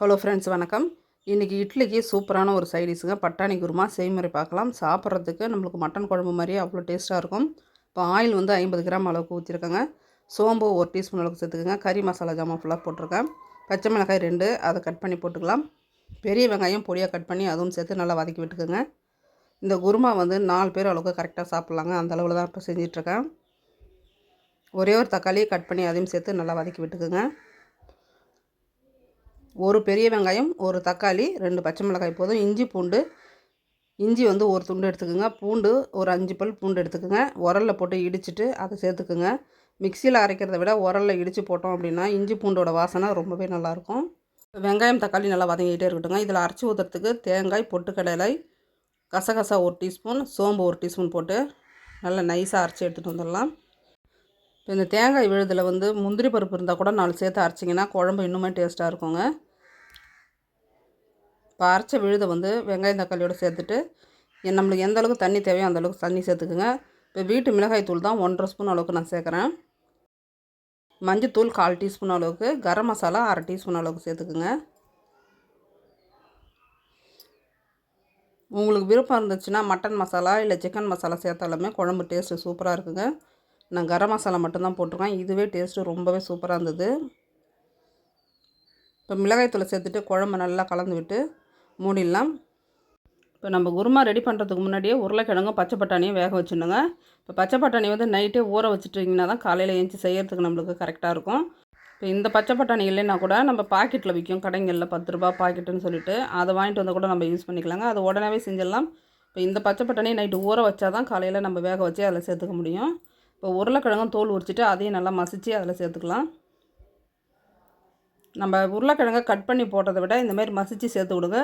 Hello friends வணக்கம். இன்றைக்கி இட்லிக்கு சூப்பரான ஒரு சைடிஸுங்க பட்டாணி குருமா செய்முறை பார்க்கலாம். சாப்பிட்றதுக்கு நம்மளுக்கு மட்டன் குழம்பு மாதிரியே அவ்வளோ டேஸ்ட்டாக இருக்கும். இப்போ ஆயில் வந்து ஐம்பது கிராம் அளவுக்கு ஊற்றிருக்கேங்க சோம்பு ஒரு டீஸ்பூன் அளவுக்கு சேர்த்துக்கோங்க. கறி மசாலா ஜாமான் ஃபுல்லாக போட்டிருக்கேன். பச்சை மிளகாய் ரெண்டு அதை கட் பண்ணி போட்டுக்கலாம். பெரிய வெங்காயம் பொடியாக கட் பண்ணி அதுவும் சேர்த்து நல்லா வதக்கி விட்டுக்குங்க. இந்த குருமா வந்து நாலு பேர் அளவுக்கு கரெக்டாக சாப்பிட்லாங்க. அந்த அளவில் தான் இப்போ செஞ்சிட்ருக்கேன் ஒரே ஒரு தக்காளியை கட் பண்ணி அதையும் சேர்த்து நல்லா வதக்கி விட்டுக்குங்க. ஒரு பெரிய வெங்காயம் ஒரு தக்காளி ரெண்டு பச்சை மிளகாய் போதும். இஞ்சி பூண்டு. இஞ்சி வந்து ஒரு துண்டு எடுத்துக்கோங்க. பூண்டு ஒரு அஞ்சு பல் பூண்டு எடுத்துக்கோங்க. உரலில் போட்டு இடிச்சிட்டு அதை சேர்த்துக்குங்க. மிக்சியில் அரைக்கிறத விட உரலில் இடித்து போட்டோம் அப்படின்னா இஞ்சி பூண்டோட வாசனை ரொம்பவே நல்லாயிருக்கும். வெங்காயம் தக்காளி நல்லா வதங்கிக்கிட்டே இருக்கட்டுங்க இதில் அரைச்சி ஊற்றுறதுக்கு தேங்காய் பொட்டுக்கடலை கசகசா ஒரு டீஸ்பூன் சோம்பு ஒரு டீஸ்பூன் போட்டு நல்லா நைஸாக அரைச்சி எடுத்துகிட்டு வந்துடலாம். இப்போ இந்த தேங்காய் விழுதில் வந்து முந்திரி பருப்பு இருந்தால் கூட நாலு சேர்த்து அரைச்சிங்கன்னா குழம்பு இன்னுமே டேஸ்ட்டாக இருக்குங்க. இப்போ அரைச்ச விழுதை வந்து வெங்காயம் தக்காளியோடு சேர்த்துட்டு நம்மளுக்கு எந்த அளவுக்கு தண்ணி தேவையோ அந்தளவுக்கு தண்ணி சேர்த்துக்குங்க. இப்போ வீட்டு மிளகாய் தூள் தான் ஒன்றரை ஸ்பூன் அளவுக்கு நான் சேர்க்குறேன். மஞ்சத்தூள் கால் டீஸ்பூன் அளவுக்கு கரம் மசாலா அரை டீஸ்பூன் அளவுக்கு சேர்த்துக்குங்க. உங்களுக்கு விருப்பம் இருந்துச்சுன்னா மட்டன் மசாலா இல்லை சிக்கன் மசாலா சேர்த்தாலுமே குழம்பு டேஸ்ட்டு சூப்பராக இருக்குங்க. நான் கரம் மசாலா மட்டும்தான் போட்டிருக்கேன். இதுவே டேஸ்ட்டு ரொம்பவே சூப்பராக இருந்தது. இப்போ மிளகாய்த்தூளை சேர்த்துட்டு குழம்பு நல்லா கலந்து விட்டு மூடிடலாம். இப்போ நம்ம குருமா ரெடி பண்ணுறதுக்கு முன்னாடியே உருளைக்கிழங்கும் பச்சை பட்டாணியும் வேக வச்சுடுங்க இப்போ பச்சை பட்டாணி வந்து நைட்டே ஊற வச்சுட்டிங்கன்னா தான் காலையில் ஏஞ்சி செய்கிறதுக்கு நம்மளுக்கு கரெக்டாக இருக்கும். இப்போ இந்த பச்சை பட்டாணி இல்லைன்னா கூட நம்ம பாக்கெட்டில் விற்கும் கடைங்களில் பத்து ரூபா பாக்கெட்டுன்னு சொல்லிட்டு அதை வாங்கிட்டு வந்து கூட நம்ம யூஸ் பண்ணிக்கலாங்க. அதை உடனே செஞ்சிடலாம். இப்போ இந்த பச்சை பட்டாணி நைட்டு ஊற வச்சா தான் காலையில் நம்ம வேக வச்சு அதில் சேர்த்துக்க முடியும். இப்போ உருளைக்கிழங்கும் தோல் உரிச்சிட்டு அதையும் நல்லா மசித்து அதில் சேர்த்துக்கலாம். நம்ம உருளைக்கிழங்கை கட் பண்ணி போட்டதை விட இந்தமாதிரி மசித்து சேர்த்து விடுங்க.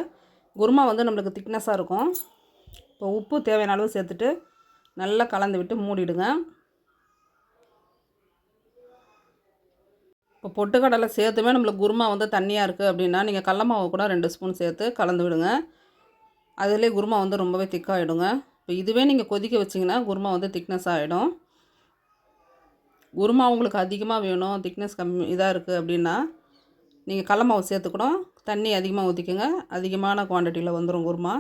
குருமா வந்து நம்மளுக்கு திக்னஸாக இருக்கும். இப்போ உப்பு தேவையான அளவு சேர்த்துட்டு நல்லா கலந்து விட்டு மூடிடுங்க. இப்போ பொட்டுக்கடலை சேர்த்துமே நம்மளுக்கு குருமா வந்து தண்ணியாக இருக்குது அப்படின்னா நீங்கள் கடல மாவு கூட ரெண்டு ஸ்பூன் சேர்த்து கலந்து விடுங்க. அதிலே குருமா வந்து ரொம்பவே திக்காகிடுங்க இப்போ இதுவே நீங்கள் கொதிக்க வச்சிங்கன்னா குருமா வந்து திக்னஸ் ஆகிடும் குருமா உங்களுக்கு அதிகமாக வேணும் திக்னஸ் கம்மி இதாக இருக்குது அப்படின்னா நீங்கள் கடல மாவு சேர்த்துக்கூடும் தண்ணி அதிகமாக ஊற்றிக்கோங்க அதிகமான குவான்டிட்டியில் வந்துடும் குருமா.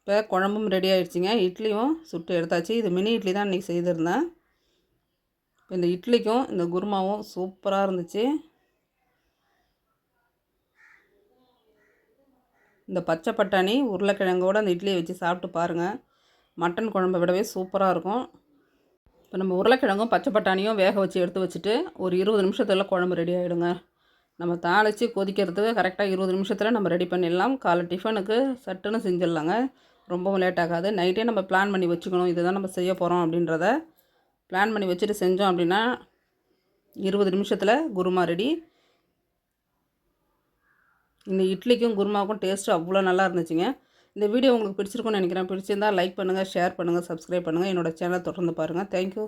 இப்போ குழம்பும் ரெடி ஆகிடுச்சிங்க இட்லியும் சுட்டு எடுத்தாச்சு. இது மினி இட்லி தான் இன்றைக்கி செய்திருந்தேன். இந்த இட்லிக்கும் இந்த குருமாவும் சூப்பராக இருந்துச்சு. இந்த பச்சை பட்டாணி உருளைக்கிழங்கோடு அந்த இட்லியை வச்சு சாப்பிட்டு பாருங்கள் மட்டன் குழம்பை விடவே சூப்பராக இருக்கும். இப்போ நம்ம உருளைக்கிழங்கும் பச்சை பட்டாணியும் வேக வச்சு எடுத்து வச்சுட்டு ஒரு இருபது நிமிஷத்தில் குழம்பு ரெடி ஆகிடுங்க நம்ம தாளித்து கொதிக்கிறதுக்கு கரெக்டாக இருபது நிமிஷத்தில் நம்ம ரெடி பண்ணிடலாம். காலை டிஃபனுக்கு சட்டுன்னு செஞ்சிடலாங்க. ரொம்பவும் லேட் ஆகாது. நைட்டே நம்ம பிளான் பண்ணி வச்சுக்கணும். இதுதான் நம்ம செய்ய போகிறோம் அப்படின்றத பிளான் பண்ணி வச்சுட்டு செஞ்சோம் அப்படின்னா இருபது நிமிஷத்தில் குருமா ரெடி இந்த இட்லிக்கும் குருமாவுக்கும் டேஸ்ட்டு அவ்வளோ நல்லா இருந்துச்சுங்க. இந்த வீடியோ உங்களுக்கு பிடிச்சிருக்குன்னு நினைக்கிறேன். பிடிச்சிருந்தால் லைக் பண்ணுங்கள் ஷேர் பண்ணுங்கள் சப்ஸ்கிரைப் பண்ணுங்கள் என்னோடய சேனலை தொடர்ந்து பாருங்கள் தேங்க்யூ